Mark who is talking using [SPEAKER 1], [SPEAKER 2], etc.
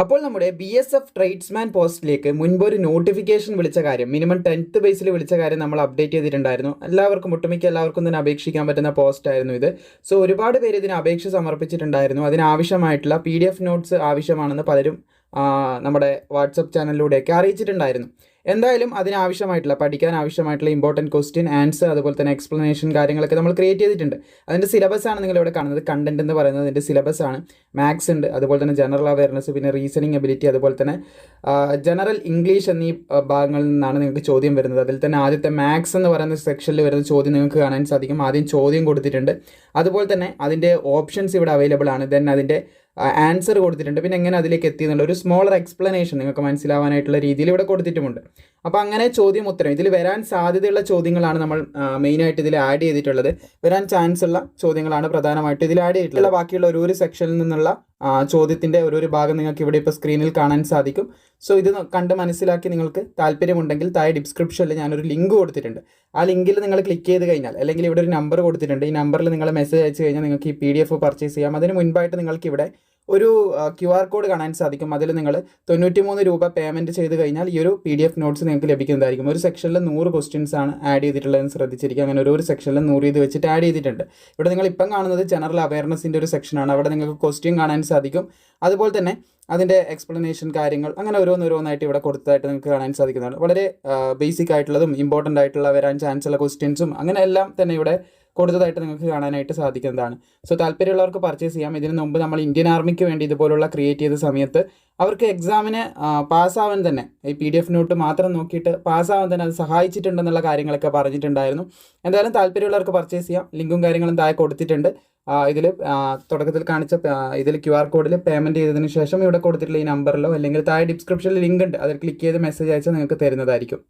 [SPEAKER 1] അപ്പോൾ നമ്മുടെ B S F tradesman പോസ്റ്റിലേക്ക് മുൻപ് ഒരു നോട്ടിഫിക്കേഷൻ വിളിച്ച കാര്യം മിനിമം ടെൻത്ത് ബേസിൽ വിളിച്ച കാര്യം നമ്മൾ അപ്ഡേറ്റ് ചെയ്തിട്ടുണ്ടായിരുന്നു. എല്ലാവർക്കും ഒട്ടുമിക്ക എല്ലാവർക്കും തന്നെ അപേക്ഷിക്കാൻ പറ്റുന്ന പോസ്റ്റ് ആയിരുന്നു ഇത്. സോ ഒരുപാട് പേര് ഇതിന് അപേക്ഷ സമർപ്പിച്ചിട്ടുണ്ടായിരുന്നു. അതിനാവശ്യമായിട്ടുള്ള പി ഡി എഫ് നോട്ട്സ് ആവശ്യമാണെന്ന് പലരും നമ്മുടെ വാട്സപ്പ് ചാനലിലൂടെയൊക്കെ അറിയിച്ചിട്ടുണ്ടായിരുന്നു. എന്തായാലും അതിനാവശ്യമായിട്ടുള്ള പഠിക്കാൻ ആവശ്യമായിട്ടുള്ള ഇമ്പോർട്ടന്റ് ക്വസ്റ്റ്യൻ ആൻസർ അതുപോലെ തന്നെ എക്സ്പ്ലനേഷൻ കാര്യങ്ങളൊക്കെ നമ്മൾ ക്രിയേറ്റ് ചെയ്തിട്ടുണ്ട്. അതിന്റെ സിലബസ് ആണ് നിങ്ങൾ ഇവിടെ കാണുന്നത്. കണ്ടന്റ് എന്ന് പറയുന്നത് അതിന്റെ സിലബസ് ആണ്. മാത്സ് ഉണ്ട് അതുപോലെ തന്നെ ജനറൽ അവയർനെസ് പിന്നെ റീസണിങ് എബിലിറ്റി അതുപോലെ തന്നെ ജനറൽ ഇംഗ്ലീഷ് എന്നീ ഭാഗങ്ങളിൽ നിന്നാണ് നിങ്ങൾക്ക് ചോദ്യം വരുന്നത്. അതിൽ തന്നെ ആദ്യത്തെ മാത്സ് എന്ന് പറയുന്ന സെക്ഷനിൽ വരുന്ന ചോദ്യം നിങ്ങൾക്ക് കാണാൻ സാധിക്കും. ആദ്യം ചോദ്യം കൊടുത്തിട്ടുണ്ട്. അതുപോലെ തന്നെ അതിന്റെ ഓപ്ഷൻസ് ഇവിടെ അവൈലബിൾ ആണ്. ദെൻ അതിന്റെ ആൻസർ കൊടുത്തിട്ടുണ്ട്. പിന്നെ എങ്ങനെ അതിലേക്ക് എത്തി എന്നുള്ള ഒരു സ്മോളർ എക്സ്പ്ലനേഷൻ നിങ്ങൾക്ക് മനസ്സിലാവാനായിട്ടുള്ള രീതിയിൽ ഇവിടെ കൊടുത്തിട്ടുമുണ്ട്. അപ്പോൾ അങ്ങനെ ചോദ്യം ഉത്തരം. ഇതിൽ വരാൻ സാധ്യതയുള്ള ചോദ്യങ്ങളാണ് നമ്മൾ മെയിനായിട്ട് ഇതിൽ ആഡ് ചെയ്തിട്ടുള്ളത്. വരാൻ ചാൻസ് ഉള്ള ചോദ്യങ്ങളാണ് പ്രധാനമായിട്ട് ഇതിൽ ആഡ് ചെയ്തിട്ടുള്ളത്. ബാക്കിയുള്ള ഒരു ഒരു സെക്ഷനിൽ നിന്നുള്ള ചോദ്യത്തിന്റെ ഒരു ഭാഗം നിങ്ങൾക്ക് ഇവിടെ ഇപ്പോൾ സ്ക്രീനിൽ കാണാൻ സാധിക്കും. സോ ഇത് കണ്ട് മനസ്സിലാക്കി നിങ്ങൾക്ക് താല്പര്യമുണ്ടെങ്കിൽ താഴെ ഡിസ്ക്രിപ്ഷനിൽ ഞാനൊരു ലിങ്ക് കൊടുത്തിട്ടുണ്ട്. ആ ലിങ്കിൽ നിങ്ങൾ ക്ലിക്ക് ചെയ്ത് കഴിഞ്ഞാൽ അല്ലെങ്കിൽ ഇവിടെ ഒരു നമ്പർ കൊടുത്തിട്ടുണ്ട്. ഈ നമ്പറിൽ നിങ്ങൾ മെസ്സേജ് അയച്ചു കഴിഞ്ഞാൽ നിങ്ങൾക്ക് ഈ പി ഡി എഫ് പർച്ചേസ് ചെയ്യാം. അതിന് മുൻപായിട്ട് നിങ്ങൾക്ക് ഇവിടെ ഒരു ക്യു ആർ കോഡ് കാണാൻ സാധിക്കും. അതിൽ നിങ്ങൾ തൊണ്ണൂറ്റിമൂന്ന് രൂപ പേയ്മെന്റ് ചെയ്ത് കഴിഞ്ഞാൽ ഈ ഒരു പി ഡി എഫ് നോട്ട്സ് നിങ്ങൾക്ക് ലഭിക്കുന്നതായിരിക്കും. ഒരു സെക്ഷനിൽ നൂറ് ക്വസ്റ്റ്യൻസ് ആണ് ആഡ് ചെയ്തിട്ടുള്ളതെന്ന് ശ്രദ്ധിച്ചിരിക്കുക. അങ്ങനെ ഒരു സെക്ഷനിൽ നൂറ് ഇത് വെച്ചിട്ട് ആഡ് ചെയ്തിട്ടുണ്ട്. ഇവിടെ നിങ്ങൾ ഇപ്പം കാണുന്നത് ജനറൽ അവയർനെസ്സിന്റെ ഒരു സെക്ഷനാണ് അവിടെ നിങ്ങൾക്ക് ക്വസ്റ്റ്യൻ കാണാൻ സാധിക്കും. അതുപോലെ തന്നെ അതിന്റെ എക്സ്പ്ലനേഷൻ കാര്യങ്ങൾ അങ്ങനെ ഓരോന്നോരോന്നായിട്ട് ഇവിടെ കൊടുത്തതായിട്ട് നിങ്ങൾക്ക് കാണാൻ സാധിക്കുന്നതാണ്. വളരെ ബേസിക് ആയിട്ടുള്ളതും ഇമ്പോർട്ടന്റ് ആയിട്ടുള്ള വരാൻ ചാൻസ് ഉള്ള ക്വസ്റ്റ്യൻസും അങ്ങനെ എല്ലാം തന്നെ ഇവിടെ കൊടുത്തതായിട്ട് നിങ്ങൾക്ക് കാണാനായിട്ട് സാധിക്കുന്നതാണ്. സോ താല്പര്യമുള്ളവർക്ക് പർച്ചേസ് ചെയ്യാം. ഇതിനു മുമ്പ് നമ്മൾ ഇന്ത്യൻ ആർമിക്ക് വേണ്ടി ഇതുപോലുള്ള ക്രിയേറ്റ് ചെയ്ത സമയത്ത് അവർക്ക് എക്സാമിന് പാസ്സാവാൻ തന്നെ. ഈ പി ഡി എഫ് നോട്ട് മാത്രം നോക്കിയിട്ട് പാസ്സാവാൻ തന്നെ അത് സഹായിച്ചിട്ടുണ്ടെന്നുള്ള കാര്യങ്ങളൊക്കെ പറഞ്ഞിട്ടുണ്ടായിരുന്നു. എന്തായാലും താല്പര്യമുള്ളവർക്ക് പർച്ചേസ് ചെയ്യാം. ലിങ്കും കാര്യങ്ങളും താഴെ കൊടുത്തിട്ടുണ്ട്. ഇതിൽ തുടക്കത്തിൽ കാണിച്ച ഇതിൽ ക്യു ആർ കോഡിൽ പേയ്മെന്റ് ചെയ്തതിന് ശേഷം ഇവിടെ കൊടുത്തിട്ടുള്ള ഈ നമ്പറിലോ അല്ലെങ്കിൽ താഴെ ഡിസ്ക്രിപ്ഷനിൽ ലിങ്ക് ഉണ്ട്. അതിൽ ക്ലിക്ക് ചെയ്ത് മെസ്സേജ് അയച്ചാൽ നിങ്ങൾക്ക് തരുന്നതായിരിക്കും.